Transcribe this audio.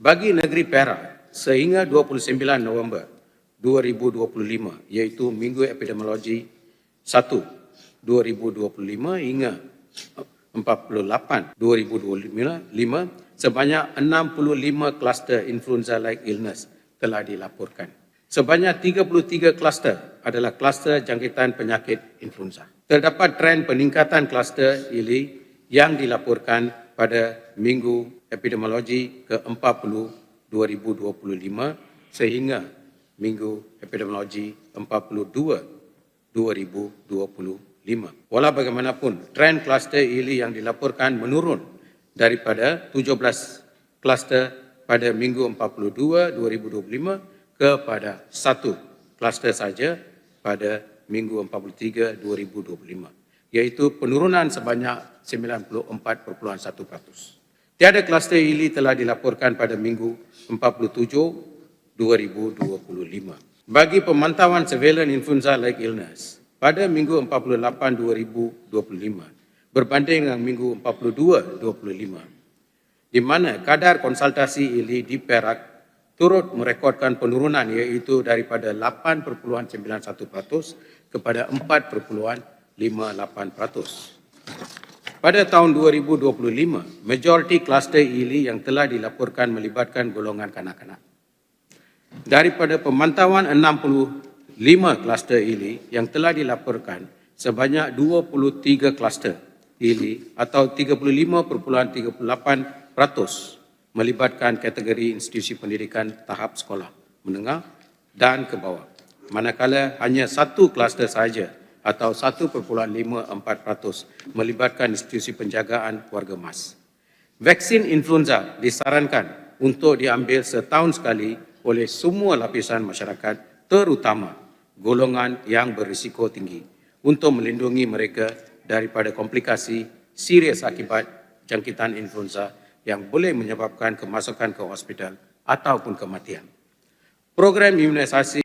Bagi negeri Perak, sehingga 29 November 2025, iaitu Minggu Epidemiologi 1 2025 hingga 48 2025, sebanyak 65 kluster influenza-like illness telah dilaporkan. Sebanyak 33 kluster adalah kluster jangkitan penyakit influenza. Terdapat trend peningkatan kluster ini yang dilaporkan pada Minggu Epidemiologi ke-40 2025 sehingga Minggu Epidemiologi 42 2025. Walau bagaimanapun, trend kluster ini yang dilaporkan menurun daripada 17 kluster pada Minggu 42 2025 kepada satu kluster saja pada Minggu 43 2025 iaitu penurunan sebanyak 94.1%. Tiada kluster ini telah dilaporkan pada Minggu 47 2025. Bagi pemantauan surveillance influenza like illness pada Minggu 48 2025 berbanding dengan Minggu 42 25 di mana kadar konsultasi ini di Perak turut merekodkan penurunan iaitu daripada 8.91% kepada 4.58%. Pada tahun 2025, majoriti kluster ini yang telah dilaporkan melibatkan golongan kanak-kanak. Daripada pemantauan 65 kluster ini yang telah dilaporkan, sebanyak 23 kluster ini atau 35.38% melibatkan kategori institusi pendidikan tahap sekolah menengah dan ke bawah. Manakala hanya satu kluster sahaja atau 1.54% melibatkan institusi penjagaan keluarga emas. Vaksin influenza disarankan untuk diambil setahun sekali oleh semua lapisan masyarakat terutama golongan yang berisiko tinggi untuk melindungi mereka daripada komplikasi serius akibat jangkitan influenza yang boleh menyebabkan kemasukan ke hospital ataupun kematian. Program imunisasi